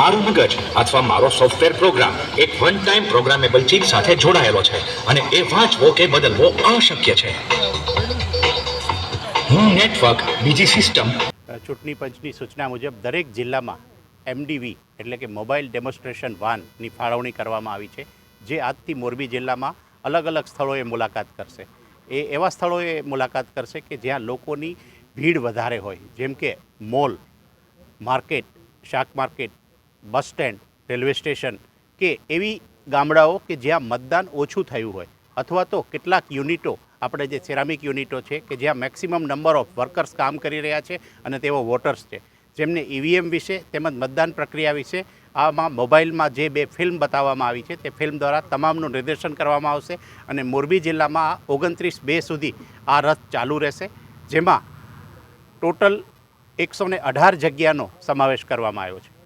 મારું મગજ અથવા મારો સોફ્ટવેર પ્રોગ્રામ એક વન ટાઈમ પ્રોગ્રામેબલ ચીપ સાથે જોડાયેલો છે અને એ વાંચવો કે બદલવો અશક્ય છે. હું નેટવર્ક બીજી સિસ્ટમ ચૂંટણી પંચની સૂચના મુજબ દરેક જિલ્લામાં એમડીવી એટલે કે મોબાઈલ ડેમોન્સ્ટ્રેશન વાનની ફાળવણી કરવામાં આવી છે, જે આજથી મોરબી જિલ્લામાં અલગ અલગ સ્થળોએ મુલાકાત કરશે. એ એવા સ્થળોએ મુલાકાત કરશે કે જ્યાં લોકોની ભીડ વધારે હોય, જેમ કે મોલ, માર્કેટ, શાક market bus stand, railway station કે એવી ગામડાઓ કે જ્યાં મતદાન ઓછું થયું હોય અથવા તો કેટલાક યુનિટો, આપણે જે સેરામિક યુનિટો છે કે જ્યાં મેક્સિમમ નંબર ઓફ વર્કર્સ કામ કરી રહ્યા છે અને તેઓ વોટર્સ છે. જેમને ઈવીએમ વિશે તેમજ મતદાન પ્રક્રિયા વિશે આમાં મોબાઈલમાં જે બે ફિલ્મ બતાવવામાં આવી છે, તે ફિલ્મ દ્વારા તમામનું નિર્દેશન કરવામાં આવશે અને મોરબી જિલ્લામાં ઓગણત્રીસ બે સુધી આ રથ ચાલુ રહેશે, જેમાં ટોટલ એકસો અઢાર જગ્યાનો સમાવેશ કરવામાં આવ્યો છે.